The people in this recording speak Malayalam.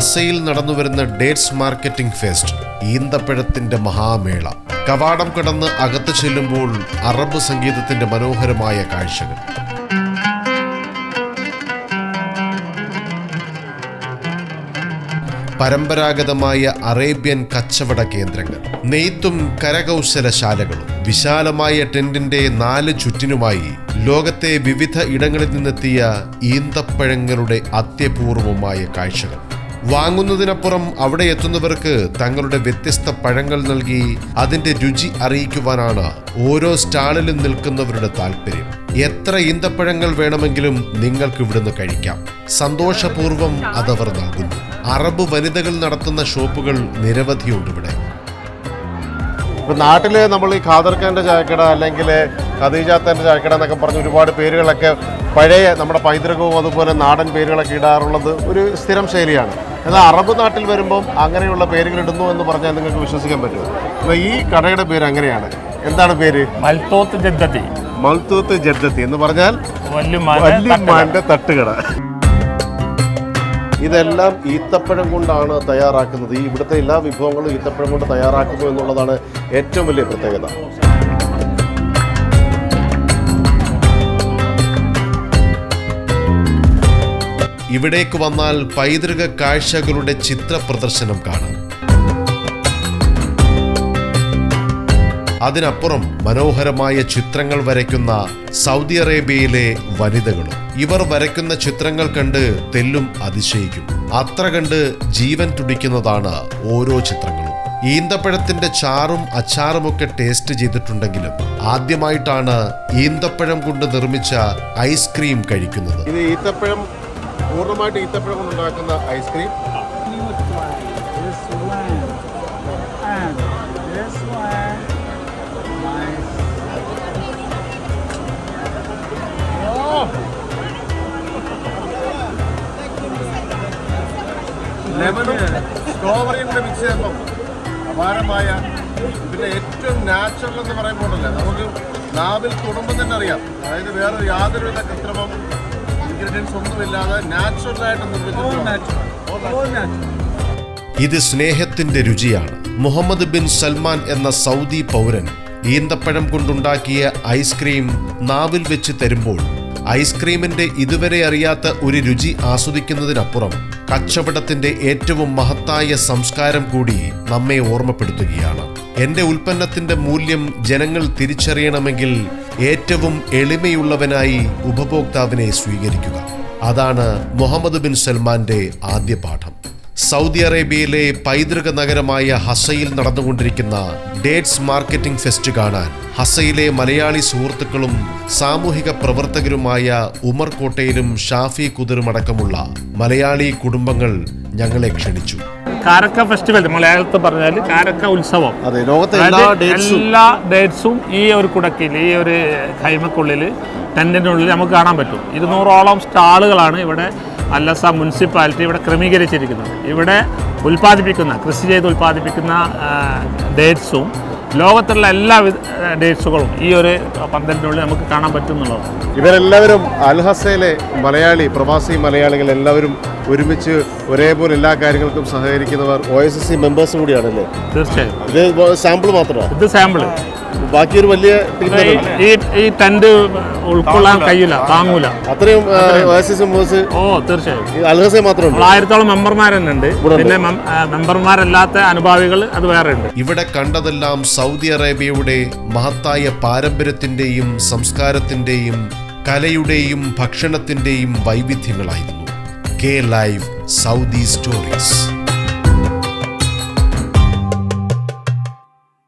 ഹസയിൽ നടന്നുവരുന്ന ഡേറ്റ്സ് മാർക്കറ്റിംഗ് ഫെസ്റ്റ് ഈന്തപ്പഴത്തിന്റെ മഹാമേള. കവാടം കടന്ന് അകത്ത് ചെല്ലുമ്പോൾ അറബ് സംഗീതത്തിന്റെ മനോഹരമായ കാഴ്ചകൾ. പരമ്പരാഗതമായ അറേബ്യൻ കച്ചവട കേന്ദ്രങ്ങൾ. നെയ്ത്തും കരകൗശലശാലകളും വിശാലമായ ടെന്റിന്റെ നാല് ചുറ്റിനുമായി ലോകത്തെ വിവിധ ഇടങ്ങളിൽ നിന്നെത്തിയ ഈന്തപ്പഴങ്ങളുടെ അത്യപൂർവമായ കാഴ്ചകൾ. വാങ്ങുന്നതിനപ്പുറം അവിടെ എത്തുന്നവർക്ക് തങ്ങളുടെ വ്യത്യസ്ത പഴങ്ങൾ നൽകി അതിന്റെ രുചി അറിയിക്കുവാനാണ് ഓരോ സ്റ്റാളിലും നിൽക്കുന്നവരുടെ താല്പര്യം. എത്ര ഈന്തപ്പഴങ്ങൾ വേണമെങ്കിലും നിങ്ങൾക്ക് ഇവിടുന്ന് കഴിക്കാം. സന്തോഷപൂർവം അതവർ നൽകുന്നു. അറബ് വനിതകൾ നടത്തുന്ന ഷോപ്പുകൾ നിരവധിയുണ്ട് ഇവിടെ. ഇപ്പൊ നാട്ടിൽ നമ്മൾ ഈ ഖാദർഖാന്റെ ചായക്കട അല്ലെങ്കിൽ ഖദീജാത്തന്റെ ചായക്കട എന്നൊക്കെ പറഞ്ഞ് ഒരുപാട് പേരുകളൊക്കെ പഴയ നമ്മുടെ പൈതൃകവും അതുപോലെ നാടൻ പേരുകളൊക്കെ ഇടാറുള്ളത് ഒരു സ്ഥിരം ശൈലിയാണ്. എന്നാൽ അറബ് നാട്ടിൽ വരുമ്പം അങ്ങനെയുള്ള പേരുകൾ ഇടുന്നു എന്ന് പറഞ്ഞാൽ നിങ്ങൾക്ക് വിശ്വസിക്കാൻ പറ്റുമോ? അപ്പോൾ ഈ കടയുടെ പേര് അങ്ങനെയാണ്. എന്താണ് പേര്? മൽത്തോത്ത് ജദ്ദത്തി. മൽത്തോത്ത് ജദ്ദത്തി എന്ന് പറഞ്ഞാൽ വല്യുമാന്റെ തട്ടുകട. ഇതെല്ലാം ഈത്തപ്പഴം കൊണ്ടാണ് തയ്യാറാക്കുന്നത്. ഈ ഇവിടുത്തെ എല്ലാ വിഭവങ്ങളും ഈത്തപ്പഴം കൊണ്ട് തയ്യാറാക്കുന്നു എന്നുള്ളതാണ് ഏറ്റവും വലിയ പ്രത്യേകത. ഇവിടേക്ക് വന്നാൽ പൈതൃക കാഴ്ചകളുടെ ചിത്ര പ്രദർശനം കാണാം. അതിനപ്പുറം മനോഹരമായ ചിത്രങ്ങൾ വരയ്ക്കുന്ന സൗദി അറേബ്യയിലെ വനിതകളും ഇവർ വരയ്ക്കുന്ന ചിത്രങ്ങൾ കണ്ട് തെല്ലും അതിശയിക്കും. അത്ര കണ്ട് ജീവൻ തുടിക്കുന്നതാണ് ഓരോ ചിത്രങ്ങളും. ഈന്തപ്പഴത്തിന്റെ ചാറും അച്ചാറുമൊക്കെ ടേസ്റ്റ് ചെയ്തിട്ടുണ്ടെങ്കിലും ആദ്യമായിട്ടാണ് ഈന്തപ്പഴം കൊണ്ട് നിർമ്മിച്ച ഐസ്ക്രീം കഴിക്കുന്നത്. ഇത് ഈത്തപ്പഴം പൂർണമായിട്ട് കൊണ്ട് ഉണ്ടാക്കുന്ന ഐസ്ക്രീം ലെമണും സ്ട്രോബറിയും കൂടെ മിക്സ് ചെയ്യുമ്പം അപാരമായ പിന്നെ ഏറ്റവും നാച്ചുറൽ എന്ന് പറയുമ്പോഴല്ലേ നമുക്ക് നാവിൽ തുടുമ്പം തന്നെ അറിയാം. അതായത് വേറെ യാതൊരുവിധ കൃത്രിമം ഇൻഗ്രീഡിയൻസ് ഒന്നുമില്ലാതെ നാച്ചുറലായിട്ട് നിർമ്മിച്ചു. ഇത് സ്നേഹത്തിന്റെ രുചിയാണ്. മുഹമ്മദ് ബിൻ സൽമാൻ എന്ന സൗദി പൗരൻ ഈന്തപ്പഴം കൊണ്ടുണ്ടാക്കിയ ഐസ്ക്രീം നാവിൽ വെച്ച് തരുമ്പോൾ ഐസ്ക്രീമിന്റെ ഇതുവരെ അറിയാത്ത ഒരു രുചി ആസ്വദിക്കുന്നതിനപ്പുറം കച്ചവടത്തിന്റെ ഏറ്റവും മഹത്തായ സംസ്കാരം കൂടി നമ്മെ ഓർമ്മപ്പെടുത്തുകയാണ്. എന്റെ ഉൽപ്പന്നത്തിന്റെ മൂല്യം ജനങ്ങൾ തിരിച്ചറിയണമെങ്കിൽ ഏറ്റവും എളിമയുള്ളവനായി ഉപഭോക്താവിനെ സ്വീകരിക്കുക. അതാണ് മുഹമ്മദ് ബിൻ സൽമാന്റെ ആദ്യ പാഠം. സൗദി അറേബ്യയിലെ പൈതൃക നഗരമായ ഹസയിൽ നടന്നുകൊണ്ടിരിക്കുന്ന ഡേറ്റ്സ് മാർക്കറ്റിംഗ് ഫെസ്റ്റ് കാണാൻ ഹസയിലെ മലയാളി സുഹൃത്തുക്കളും സാമൂഹിക പ്രവർത്തകരുമായ ഉമർ കോട്ടയിലും ഷാഫി കുതിരും അടക്കമുള്ള മലയാളി കുടുംബങ്ങൾ ഞങ്ങളെ ക്ഷണിച്ചു. കാരക്ക ഫെസ്റ്റിവൽ മലയാളത്തിൽ പറഞ്ഞാൽ കാരക്ക ഉത്സവം. അതെ ലോകത്തെ എല്ലാ ഡേറ്റ്സും. എല്ലാ ഡേറ്റ്സും ഈ ഒരു കുടക്കിൽ ഈ ഒരു കൈമക്കുള്ളിൽ ടെന്റിനുള്ളിൽ നമുക്ക് കാണാൻ പറ്റും. ഇരുന്നൂറോളം സ്റ്റാളുകളാണ് ഇവിടെ അല്ലസ മുനിസിപ്പാലിറ്റി ഇവിടെ ക്രമീകരിച്ചിരിക്കുന്നത്. ഇവിടെ ഉൽപ്പാദിപ്പിക്കുന്ന കൃഷി ചെയ്ത് ഉൽപ്പാദിപ്പിക്കുന്ന ഡേറ്റ്സും ലോകത്തുള്ള എല്ലാ ഡേറ്റ്സുകളും ഈ ഒരു പന്തലിനുള്ളിൽ നമുക്ക് കാണാൻ പറ്റും എന്നുള്ളതാണ്. ഇവരെല്ലാവരും അൽഹസയിലെ മലയാളി പ്രവാസി മലയാളികൾ എല്ലാവരും ഒരുമിച്ച് ഒരേപോലെ എല്ലാ കാര്യങ്ങൾക്കും സഹകരിക്കുന്നവർ O S S C members കൂടിയാണല്ലേ? തീർച്ചയായും. ഇത് സാമ്പിൾ മാത്രമാണ് ഇത് സാമ്പിൾ ബാക്കി ഒരു വലിയ ഈ ഈ ടെന്റ് ഉൾക്കൊള്ളാൻ കഴിയില്ല താങ്ങൂല. അത്രയും ഓ തീർച്ചയായും. അൽഹസയിൽ മാത്രമുണ്ട് ആയിരത്തോളം മെമ്പർമാർ തന്നെ ഉണ്ട്. പിന്നെ മെമ്പർമാരല്ലാത്ത അനുഭാവികൾ അത് വേറെ ഉണ്ട്. ഇവിടെ കണ്ടതെല്ലാം സൗദി അറേബ്യയുടെ മഹത്തായ പാരമ്പര്യത്തിന്റെയും സംസ്കാരത്തിന്റെയും കലയുടെയും ഭക്ഷണത്തിന്റെയും വൈവിധ്യങ്ങളായിരുന്നു. K live Saudi stories